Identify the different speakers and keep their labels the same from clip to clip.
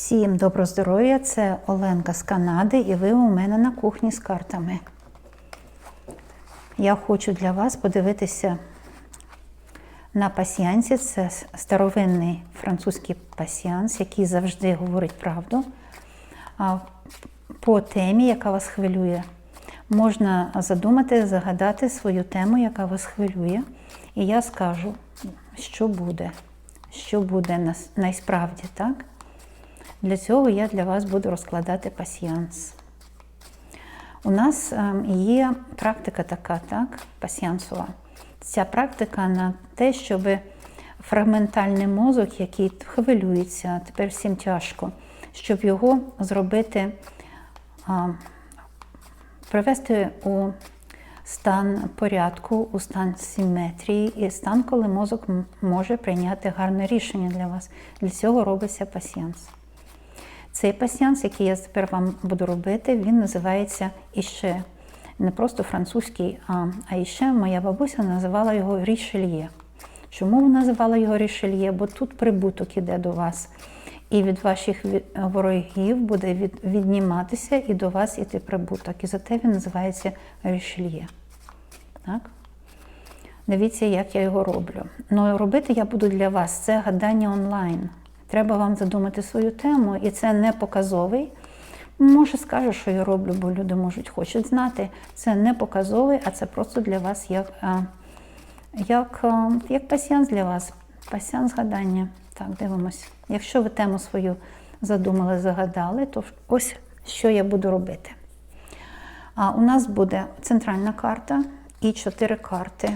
Speaker 1: Всім добро здоров'я! Це Оленка з Канади, і ви у мене на кухні з картами. Я хочу для вас подивитися на пасіянці. Це старовинний французький пасіянс, який завжди говорить правду. По темі, яка вас хвилює. Можна задумати, загадати свою тему, яка вас хвилює. І я скажу, що буде, що буде нас- найсправді, так? Для цього я для вас буду розкладати пасіянс. У нас ем, є практика така, так, пасіянсова. Ця практика на те, щоб фрагментальний мозок, який хвилюється, тепер всім тяжко, щоб його зробити, привести у стан порядку, у стан симетрії і стан, коли мозок може прийняти гарне рішення для вас. Для цього робиться пасіянс. Цей пасіянс, який я тепер вам буду робити, він називається іще. Не просто французький, а, а іще моя бабуся називала його рішельє. Чому вона називала його рішельє? Бо тут прибуток іде до вас. І від ваших ворогів буде від, відніматися і до вас іти прибуток. І зате він називається рішельє. Так? Дивіться, як я його роблю. Ну, робити я буду для вас це гадання онлайн. Треба вам задумати свою тему, і це не показовий. Може, скажу, що я роблю, бо люди можуть хочуть знати. Це не показовий, а це просто для вас як, а, як, як пасіянс для вас. Пасіянс гадання. Так, дивимось. Якщо ви тему свою задумали, загадали, то ось що я буду робити. А у нас буде центральна карта і чотири карти.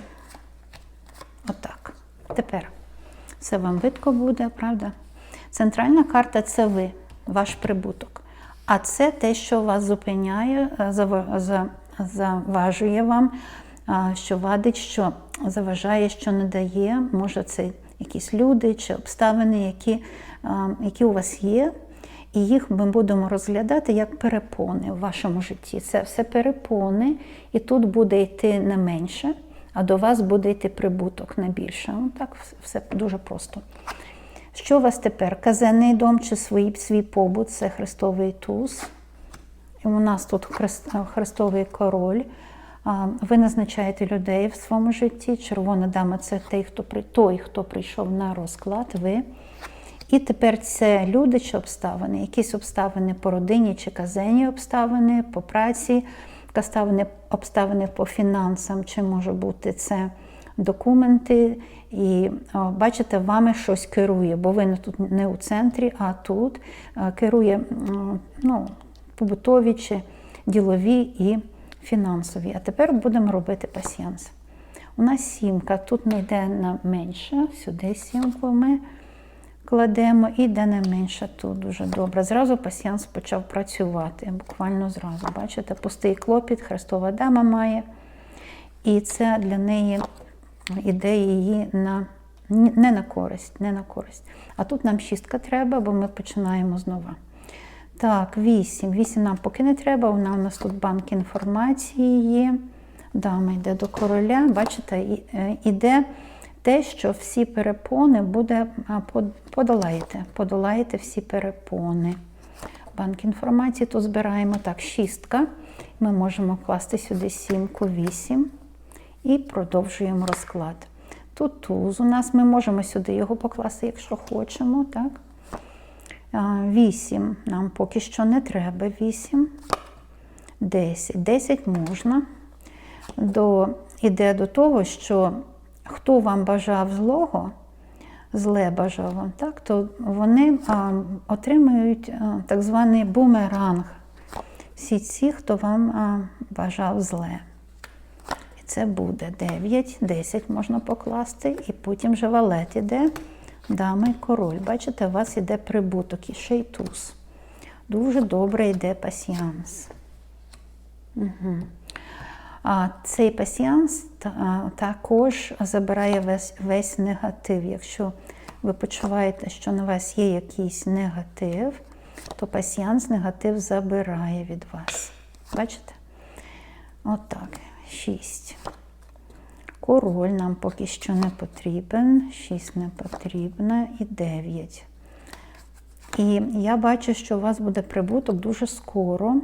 Speaker 1: Отак. Тепер це вам видко буде, правда? Центральна карта це ви, ваш прибуток. А це те, що вас зупиняє, е, зава- за- заважує вам, що вадить, що заважає, що не дає. Може, це якісь люди чи обставини, які, які у вас є. І їх ми будемо розглядати як перепони в вашому житті. Це все перепони, і тут буде йти не менше, а до вас буде йти прибуток не більше. Ну, так все дуже просто. Що у вас тепер? Казенний дом чи свій, свій побут це Христовий туз. І у нас тут Христовий король. Ви назначаєте людей в своєму житті. Червона дама це той, хто той, хто прийшов на розклад. Ви. І тепер це люди чи обставини, якісь обставини по родині чи казенні обставини, по праці, обставини по фінансам, чи може бути це документи. І бачите, вами щось керує, бо ви тут не у центрі, а тут е, керує ну, побутові чи ділові і фінансові. А тепер будемо робити пасіянс. У нас сімка, тут не йде на менше, сюди сімку ми кладемо і де не менше тут дуже добре. Зразу пасіянс почав працювати, буквально зразу. Бачите, пустий клопіт, Христова дама має. І це для неї іде її на, не на користь, не на користь. А тут нам шістка треба, бо ми починаємо знову. Так, вісім. Вісім нам поки не треба. Вона у нас тут банк інформації є. Дама йде до короля. Бачите, е, іде те, що всі перепони буде подолаєте. Подолаєте всі перепони. Банк інформації тут збираємо так, шістка. Ми можемо класти сюди сімку, вісім. І продовжуємо розклад. Тут туз у нас, ми можемо сюди його покласти, якщо хочемо. так? Вісім нам поки що не треба. Вісім. Десять. Десять можна. До, іде до того, що хто вам бажав злого, зле бажав вам, так, то вони а, отримують а, так званий бумеранг. Всі ці, хто вам а, бажав зле. Це буде 9, 10 можна покласти, і потім вже валет іде, дама і король. Бачите, у вас іде прибуток і ще й туз. Дуже добре йде пасіянс. Угу. А цей пасіянс також забирає весь, весь негатив. Якщо ви почуваєте, що на вас є якийсь негатив, то пасіянс негатив забирає від вас. Бачите? Отак. Шість. Король нам поки що не потрібен, 6 не потрібно і 9. І я бачу, що у вас буде прибуток дуже скоро.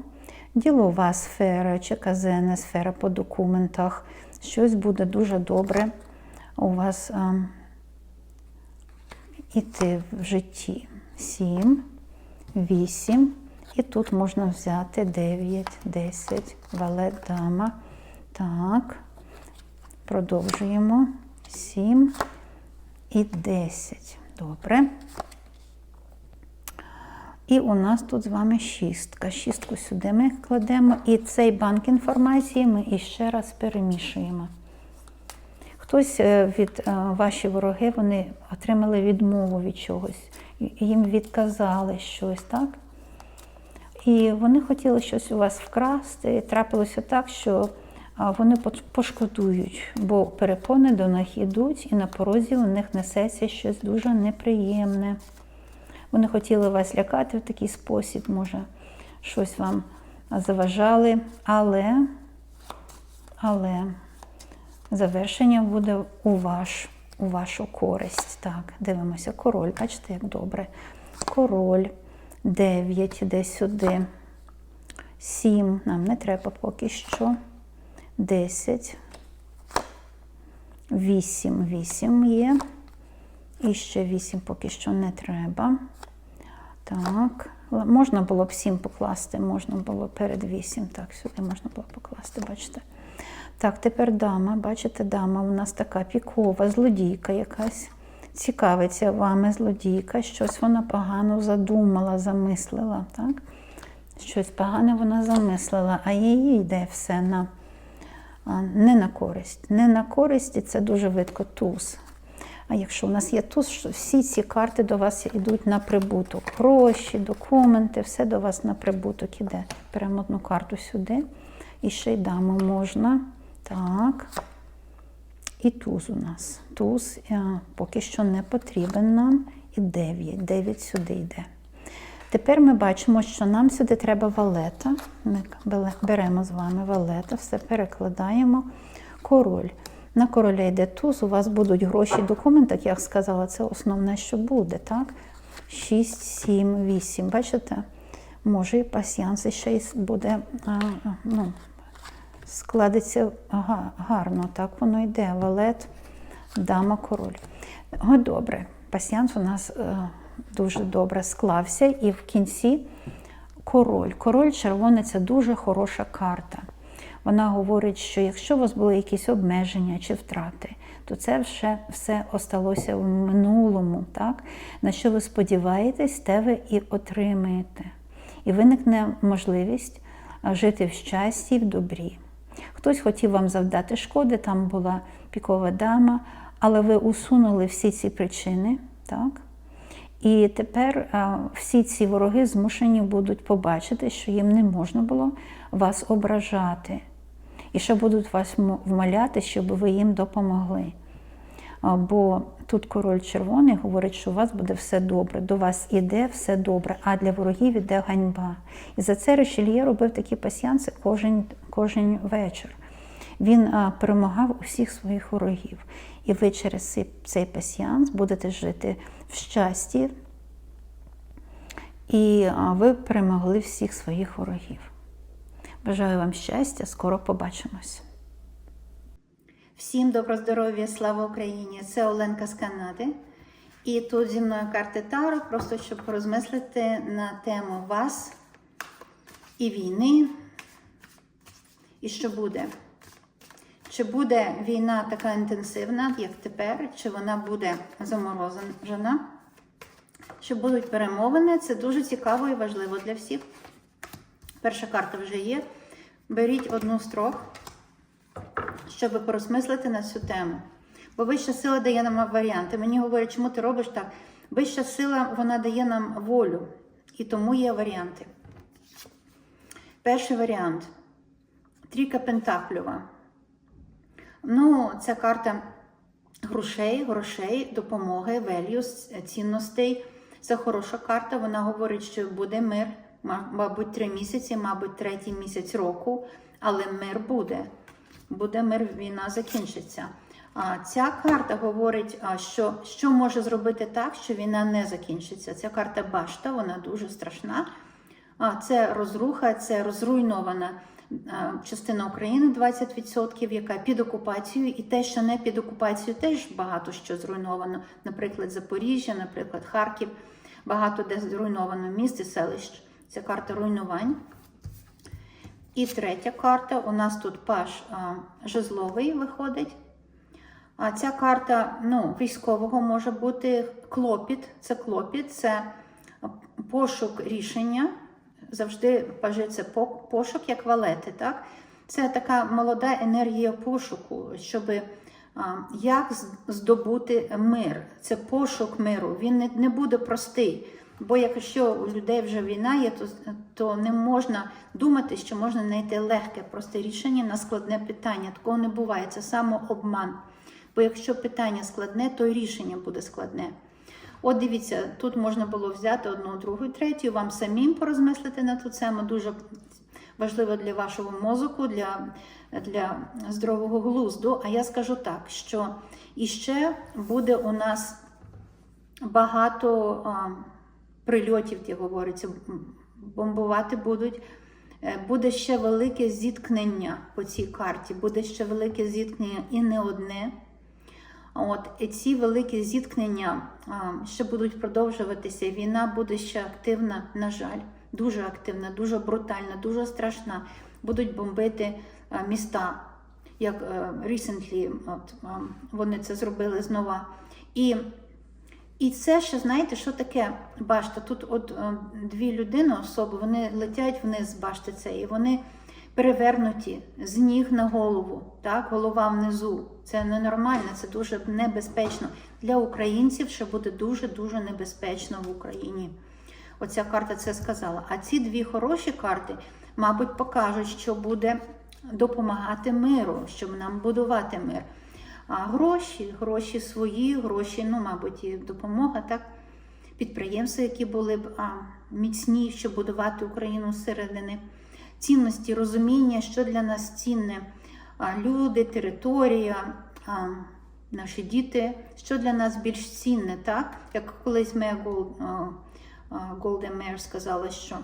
Speaker 1: Ділова сфера чи казенна сфера по документах. Щось буде дуже добре у вас а, іти в житті. 7, 8. І тут можна взяти 9, 10, валет, дама. Так. Продовжуємо. 7 і 10. Добре. І у нас тут з вами шістка. Шістку сюди ми кладемо. І цей банк інформації ми іще раз перемішуємо. Хтось е, від е, ваші вороги вони отримали відмову від чогось, їм відказали щось, так? І вони хотіли щось у вас вкрасти. І трапилося так, що вони пошкодують, бо перепони до них йдуть, і на порозі у них несеться щось дуже неприємне. Вони хотіли вас лякати в такий спосіб, може, щось вам заважали, але, але завершення буде у, ваш, у вашу користь. Так, дивимося, король, бачите, як добре. Король, 9, іде сюди. 7, нам не треба поки що. 10. 8, 8 є. І ще 8 поки що не треба. Так, можна було б 7 покласти, можна було перед 8. Так, сюди можна було покласти, бачите. Так, тепер дама. Бачите, дама у нас така пікова, злодійка якась. Цікавиться вами злодійка, щось вона погано задумала, замислила. так? Щось погане вона замислила, а їй йде все на, не на користь. Не на користь, і це дуже видко туз. А якщо у нас є туз, всі ці карти до вас йдуть на прибуток. Гроші, документи, все до вас на прибуток іде. Беремо одну карту сюди. І ще й дамо можна. Так. І туз у нас. Туз е, поки що не потрібен нам. І 9. 9 сюди йде. Тепер ми бачимо, що нам сюди треба валета. Ми беремо з вами валета, все перекладаємо. Король. На короля йде туз, у вас будуть гроші, документи, як я сказала, це основне, що буде. так? 6, 7, 8. Бачите? Може і пасіянс ще й буде ну, складеться гарно. Так воно йде. Валет, дама, король. О, добре. Пасіянс у нас е, дуже добре склався. І в кінці король. Король червоний це дуже хороша карта. Вона говорить, що якщо у вас були якісь обмеження чи втрати, то це вже все осталося в минулому. Так? На що ви сподіваєтесь, те ви і отримаєте. І виникне можливість жити в щасті і в добрі. Хтось хотів вам завдати шкоди, там була пікова дама, але ви усунули всі ці причини. Так? І тепер а, всі ці вороги змушені будуть побачити, що їм не можна було вас ображати. І що будуть вас вмоляти, щоб ви їм допомогли. Бо тут король червоний говорить, що у вас буде все добре, до вас іде все добре, а для ворогів іде ганьба. І за це Ришельє робив такі пасіянси кожен, кожен вечір. Він а, перемагав усіх своїх ворогів. І ви через цей, пасіянс будете жити в щасті, і ви перемогли всіх своїх ворогів. Бажаю вам щастя, скоро побачимось. Всім добро здоров'я, слава Україні! Це Оленка з Канади. І тут зі мною карти Таро, просто щоб порозмислити на тему вас і війни, і що буде. Чи буде війна така інтенсивна, як тепер, чи вона буде заморозена? Чи будуть перемовини? Це дуже цікаво і важливо для всіх. Перша карта вже є. Беріть одну з трьох, щоб порозмислити на цю тему. Бо вища сила дає нам варіанти. Мені говорять, чому ти робиш так? Вища сила вона дає нам волю, і тому є варіанти. Перший варіант трійка Пентаклюва. Ну, це карта грошей, грошей, допомоги, values, цінностей. Це хороша карта. Вона говорить, що буде мир, ма- мабуть, три місяці, мабуть, третій місяць року, але мир буде. Буде мир, війна закінчиться. А ця карта говорить, що, що може зробити так, що війна не закінчиться. Ця карта башта, вона дуже страшна. А, Це розруха, це розруйнована частина України 20%, яка під окупацією, і те, що не під окупацією, теж багато що зруйновано. Наприклад, Запоріжжя, наприклад, Харків, багато де зруйновано міст і селищ. Це карта руйнувань. І третя карта у нас тут паш жезловий виходить. А ця карта ну, військового може бути клопіт. Це клопіт, це пошук рішення. Завжди це пошук, як валети. Так? Це така молода енергія пошуку, щоб як здобути мир. Це пошук миру. Він не, буде простий. Бо якщо у людей вже війна є, то, то не можна думати, що можна знайти легке, просте рішення на складне питання. Такого не буває. Це самообман. Бо якщо питання складне, то і рішення буде складне. От дивіться, тут можна було взяти одну, другу, третю, вам самим порозмислити на ту тему. Дуже важливо для вашого мозку, для, для здорового глузду. А я скажу так, що іще буде у нас багато а, прильотів, як говориться, бомбувати будуть. Е, Буде ще велике зіткнення по цій карті, буде ще велике зіткнення і не одне. От і ці великі зіткнення ще будуть продовжуватися. Війна буде ще активна, на жаль, дуже активна, дуже брутальна, дуже страшна. Будуть бомбити міста, як е, recently, от вони це зробили знову. І і це ще, знаєте, що таке башта? Тут от е, дві людини, особи, вони летять вниз з башти цієї, вони перевернуті з ніг на голову, так, голова внизу. Це ненормально, це дуже небезпечно. Для українців ще буде дуже-дуже небезпечно в Україні. Оця карта це сказала. А ці дві хороші карти, мабуть, покажуть, що буде допомагати миру, щоб нам будувати мир. А гроші, гроші свої, гроші, ну, мабуть, і допомога, так? Підприємства, які були б а, міцні, щоб будувати Україну зсередини, цінності, розуміння, що для нас цінне, люди, територія, наші діти, що для нас більш цінне, так? Як колись Мея Голден Мейер сказала, що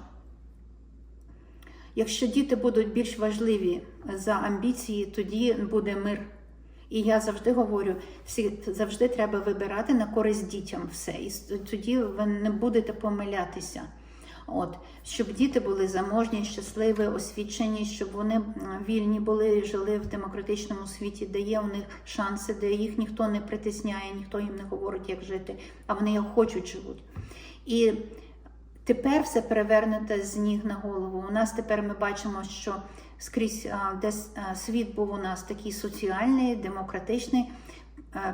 Speaker 1: якщо діти будуть більш важливі за амбіції, тоді буде мир. І я завжди говорю, всі завжди треба вибирати на користь дітям все. І тоді ви не будете помилятися. От, щоб діти були заможні, щасливі, освічені, щоб вони вільні були, жили в демократичному світі, де є у них шанси, де їх ніхто не притисняє, ніхто їм не говорить, як жити, а вони як хочуть живуть. І тепер все перевернуто з ніг на голову. У нас тепер ми бачимо, що скрізь десь світ був у нас такий соціальний, демократичний.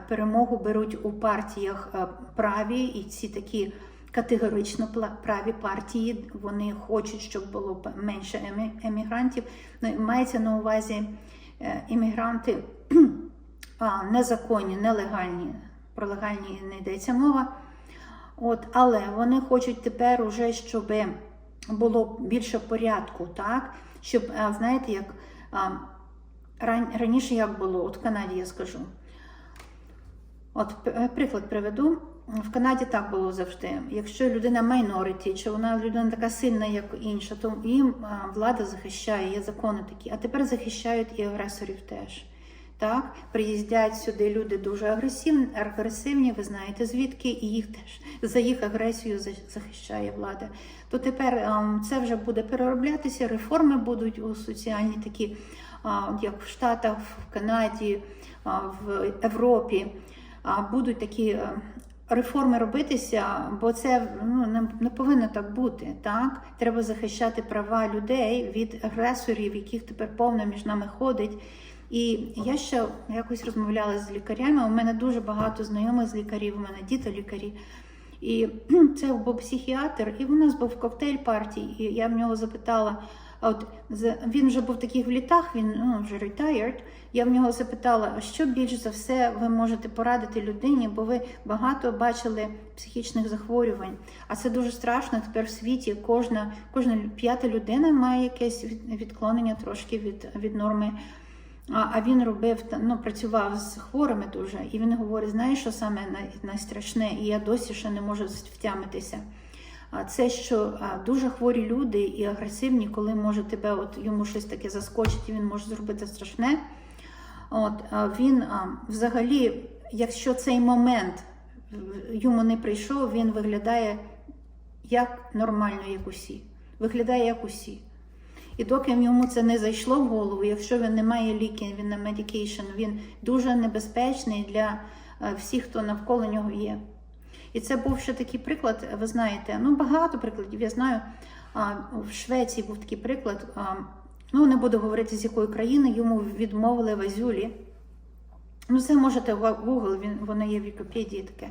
Speaker 1: Перемогу беруть у партіях праві, і ці такі категорично праві партії. Вони хочуть, щоб було менше емігрантів. Ну, мається на увазі е, іммігранти незаконні, нелегальні. Про легальні не йдеться мова. От, але вони хочуть тепер уже, щоб було більше порядку, так? Щоб, знаєте, як раніше як було, от в Канаді я скажу. От приклад приведу. В Канаді так було завжди. Якщо людина майноріті, чи вона людина така сильна, як інша, то їм влада захищає, є закони такі. А тепер захищають і агресорів теж. Так, приїздять сюди люди дуже агресивні, агресивні, ви знаєте звідки, і їх теж за їх агресію захищає влада. То тепер це вже буде перероблятися, реформи будуть у соціальні такі, як в Штатах, в Канаді, в Європі. Будуть такі реформи робитися, бо це ну, не, не повинно так бути. Так? Треба захищати права людей від агресорів, яких тепер повно між нами ходить. І я ще якось розмовляла з лікарями. У мене дуже багато знайомих з лікарів, у мене діти лікарі. І це був психіатр, і в нас був коктейль партії. І я в нього запитала: от він вже був такий в літах, він ну, вже retired. Я в нього запитала, а що більш за все ви можете порадити людині, бо ви багато бачили психічних захворювань. А це дуже страшно. Тепер в світі кожна кожна п'ята людина має якесь відклонення трошки від, від норми А, а він робив ну, працював з хворими дуже, і він говорить: знаєш, що саме най- найстрашне, і я досі ще не можу втямитися. А це що дуже хворі люди і агресивні, коли може тебе, от йому щось таке заскочить, і він може зробити страшне. От він взагалі, якщо цей момент йому не прийшов, він виглядає як нормально, як усі. Виглядає як усі. І доки йому це не зайшло в голову, якщо він не має ліків, він на медикейшн, він дуже небезпечний для е, всіх, хто навколо нього є. І це був ще такий приклад, ви знаєте, ну багато прикладів. Я знаю, в Швеції був такий приклад. Ну, не буду говорити з якої країни, йому відмовили в Азюлі. Ну, це можете в Google, він, воно є в Вікіпедії таке.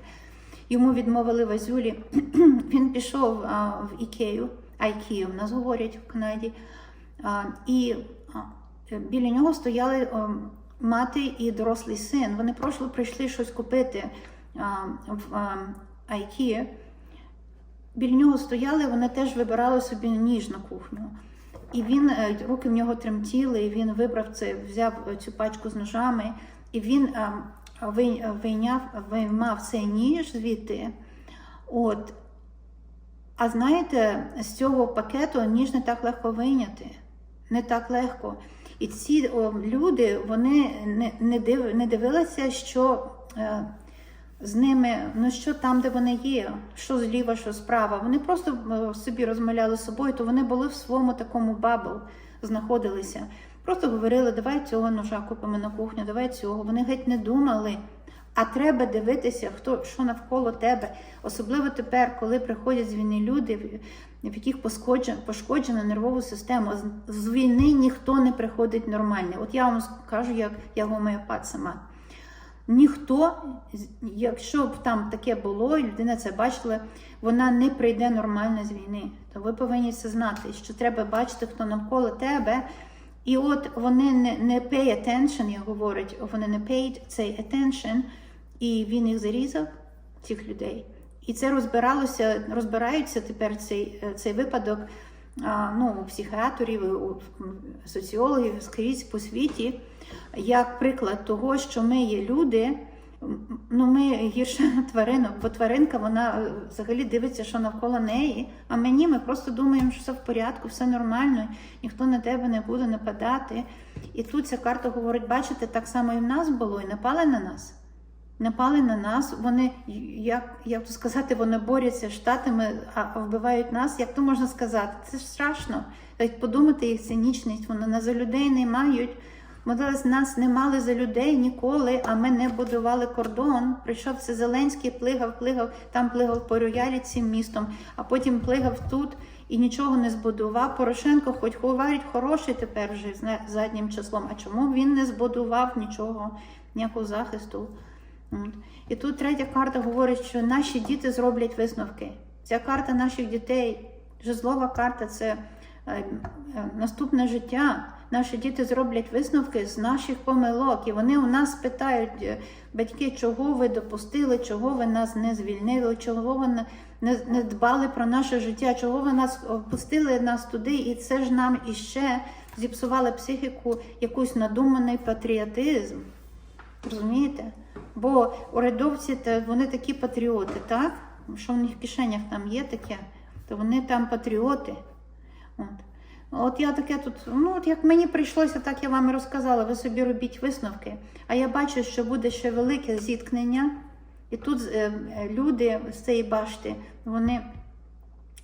Speaker 1: Йому відмовили в Азюлі. Він пішов в Ікею, Айкію в нас говорять в Канаді. І біля нього стояли мати і дорослий син. Вони просто прийшли щось купити а, Айкії. Біля нього стояли, вони теж вибирали собі ніж на кухню. І він е, руки в нього тремтіли, і він вибрав це, взяв е, цю пачку з ножами, і він е, вийняв, виймав цей ніж звідти. От. А знаєте, з цього пакету ніж не так легко вийняти. Не так легко. І ці о, люди вони не, не, див, не дивилися, що з ними, ну що там, де вони є, що зліва, що справа. Вони просто е, собі розмовляли з собою, то вони були в своєму такому бабл, знаходилися. Просто говорили, давай цього ножа купимо на кухню, давай цього. Вони геть не думали. А треба дивитися, хто що навколо тебе. Особливо тепер, коли приходять з війни люди, в- яких пошкоджена, нервова система. З- З війни ніхто не приходить нормальний. От я вам скажу, як я гомеопат сама. Ніхто, якщо б там таке було, і людина це бачила, вона не прийде нормально з війни. То ви повинні це знати, що треба бачити, хто навколо тебе. І от вони не, не pay attention, як говорять, вони не paid цей attention, і він їх зарізав, цих людей. І це розбиралося, розбираються тепер цей, цей випадок ну, у психіатрів, у соціологів скрізь по світі, як приклад того, що ми є люди. Ну, ми гірше тваринок, бо тваринка вона е, взагалі дивиться, що навколо неї. А мені ми просто думаємо, що все в порядку, все нормально, ніхто на тебе не буде нападати. І тут ця карта говорить: бачите, так само і в нас було, і напали на нас. Напали на нас, вони, як, як то сказати, вони борються з штатами, а вбивають нас. Як то можна сказати? Це ж страшно. Так подумати їх цинічність, вони нас за людей не мають. З нас не мали за людей ніколи, а ми не будували кордон. Прийшов це Зеленський, плигав, плигав, там плигав по роялі цим містом, а потім плигав тут і нічого не збудував. Порошенко, хоч говорить, хороший тепер вже заднім числом. А чому він не збудував нічого, ніякого захисту? І тут третя карта говорить, що наші діти зроблять висновки. Ця карта наших дітей, жезлова карта це е, е, наступне життя. Наші діти зроблять висновки з наших помилок. І вони у нас питають, е, батьки, чого ви допустили, чого ви нас не звільнили, чого ви не, не, дбали про наше життя, чого ви нас опустили нас туди, і це ж нам іще зіпсували психіку, якийсь надуманий патріотизм. Розумієте? Бо урядовці вони такі патріоти, так? Що в них в кишенях там є таке, то вони там патріоти. От. От я таке тут, ну от як мені прийшлося, так я вам і розказала. Ви собі робіть висновки. А я бачу, що буде ще велике зіткнення, і тут е, е, люди з цієї башти, вони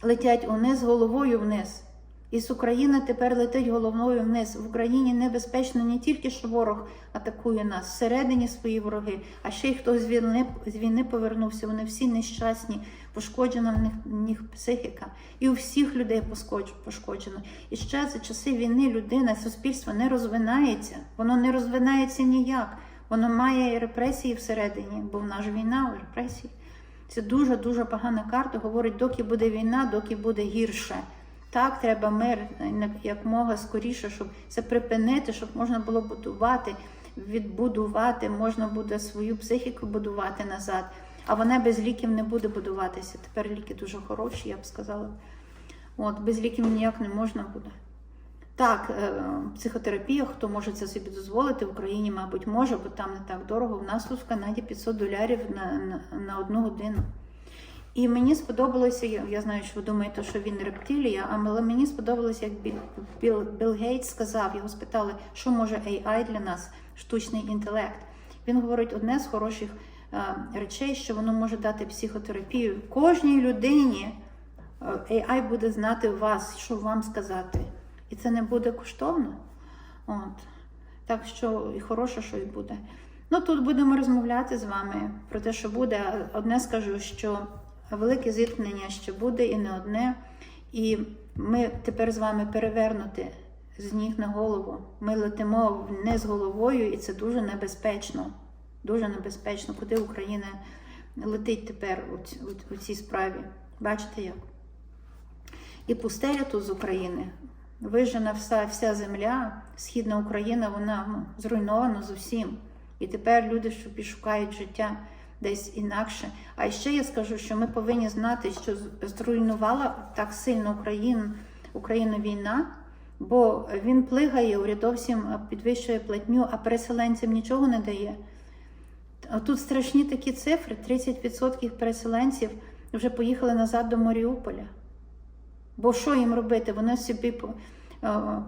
Speaker 1: летять униз головою вниз. І з України тепер летить головною вниз. В Україні небезпечно не тільки що ворог атакує нас, всередині свої вороги, а ще й хто з війни, з війни повернувся. Вони всі нещасні, пошкоджена в них, в них психіка. І у всіх людей пошкоджено. І ще за часи війни людина, суспільство не розвинається. Воно не розвинається ніяк. Воно має репресії всередині, бо в нас ж війна, репресії. Це дуже дуже погана карта. Говорить, доки буде війна, доки буде гірше. Так, треба мир якмога скоріше, щоб це припинити, щоб можна було будувати, відбудувати, можна буде свою психіку будувати назад. А вона без ліків не буде будуватися. Тепер ліки дуже хороші, я б сказала. От, без ліків ніяк не можна буде. Так, е, психотерапія, хто може це собі дозволити, в Україні, мабуть, може, бо там не так дорого. В нас тут в Канаді 500 долярів на, на, на одну годину. І мені сподобалося, я, знаю, що ви думаєте, що він рептилія, але мені сподобалося, як Білл, Білл, Білл Гейтс сказав, його спитали, що може AI для нас, штучний інтелект. Він говорить одне з хороших е, речей, що воно може дати психотерапію. Кожній людині е, AI буде знати вас, що вам сказати. І це не буде коштовно. От. Так що і хороше, що і буде. Ну тут будемо розмовляти з вами про те, що буде. Одне скажу, що велике зіткнення ще буде і не одне. І ми тепер з вами перевернуті з ніг на голову. Ми летимо не з головою, і це дуже небезпечно. Дуже небезпечно, куди Україна летить тепер у, у, у цій справі. Бачите як? І пустеля тут з України. Вижена вся, вся земля, східна Україна, вона ну, зруйнована зовсім. І тепер люди собі шукають життя десь інакше. А ще я скажу, що ми повинні знати, що зруйнувала так сильно Україну, Україну війна, бо він плигає, урядовцям підвищує платню, а переселенцям нічого не дає. Тут страшні такі цифри: 30% переселенців вже поїхали назад до Маріуполя. Бо що їм робити? Вони собі е,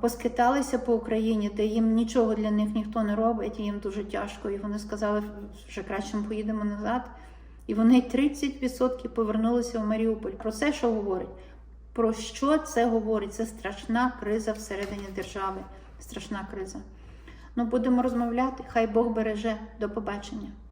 Speaker 1: поскиталися по Україні, де їм нічого для них ніхто не робить, і їм дуже тяжко. І вони сказали, що краще ми поїдемо назад. І вони 30% повернулися в Маріуполь. Про це що говорить? Про що це говорить? Це страшна криза всередині держави. Страшна криза. Ну, будемо розмовляти. Хай Бог береже. До побачення.